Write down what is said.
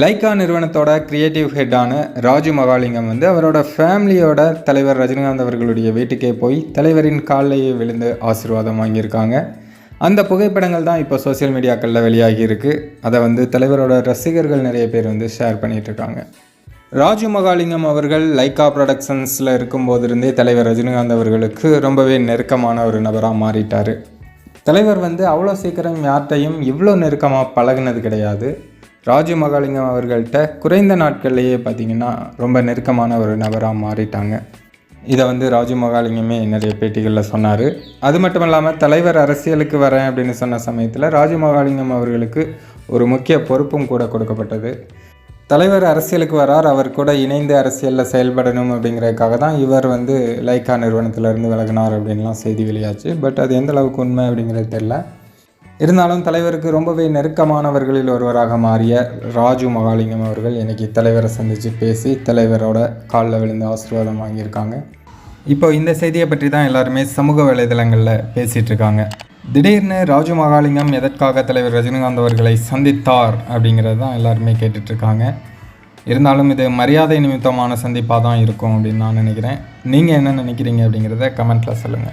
Lyca நிறுவனத்தோட creative ஹெட்டான Raju Mahalingam வந்து அவரோட ஃபேமிலியோட தலைவர் ரஜினிகாந்த் அவர்களுடைய வீட்டுக்கே போய் தலைவரின் காலையே விழுந்து ஆசீர்வாதம் வாங்கியிருக்காங்க. அந்த புகைப்படங்கள் தான் இப்போ சோஷியல் மீடியாக்களில் வெளியாகி இருக்குது அதை வந்து தலைவரோட ரசிகர்கள் நிறைய பேர் வந்து ஷேர் பண்ணிகிட்ருக்காங்க ராஜு மகாலிங்கம் அவர்கள் லைக்கா ப்ரொடக்ஷன்ஸில் இருக்கும்போதிருந்தே தலைவர் ரஜினிகாந்த் அவர்களுக்கு ரொம்பவே நெருக்கமான ஒரு நபராக மாறிட்டார். தலைவர் வந்து அவ்வளோ சீக்கிரம் யார்கிட்டையும் இவ்வளோ நெருக்கமாக பழகுனது கிடையாது. ராஜு மகாலிங்கம் அவர்கள்ட்ட குறைந்த நாட்கள்லேயே பார்த்தீங்கன்னா ரொம்ப நெருக்கமான ஒரு நபராக மாறிட்டாங்க. இதை வந்து ராஜு மகாலிங்கமே நிறைய பேட்டிகளில் சொன்னார். அது மட்டும் இல்லாமல் தலைவர் அரசியலுக்கு வரேன் அப்படின்னு சொன்ன சமயத்தில் ராஜு மகாலிங்கம் அவர்களுக்கு ஒரு முக்கிய பொறுப்பும் கூட கொடுக்கப்பட்டது. தலைவர் அரசியலுக்கு வரார் அவர் கூட இணைந்து அரசியலில் செயல்படணும் அப்படிங்கிறதுக்காக தான் இவர் வந்து லைக்கா நிறுவனத்திலேருந்து விலகினார் அப்படின்லாம் செய்தி வெளியாச்சு. பட் அது எந்த அளவுக்கு உண்மை அப்படிங்கிறது தெரில இருந்தாலும் தலைவருக்கு ரொம்பவே நெருக்கமானவர்களில் ஒருவராக மாறிய ராஜு மகாலிங்கம் அவர்கள் இன்றைக்கி தலைவரை சந்தித்து பேசி தலைவரோட காலில் விழுந்து ஆசீர்வாதம் வாங்கியிருக்காங்க. இப்போ இந்த செய்தியை பற்றி தான் எல்லாருமே சமூக வலைதளங்களில் பேசிகிட்ருக்காங்க திடீர்னு ராஜு மகாலிங்கம் எதற்காக தலைவர் ரஜினிகாந்த் அவர்களை சந்தித்தார் அப்படிங்கிறது தான் எல்லாருமே கேட்டுட்ருக்காங்க இருந்தாலும் இது மரியாதை நிமித்தமான சந்திப்பாக தான் இருக்கும் அப்படின்னு நான் நினைக்கிறேன். நீங்கள் என்ன நினைக்கிறீங்க அப்படிங்கிறத கமெண்ட்டில் சொல்லுங்கள்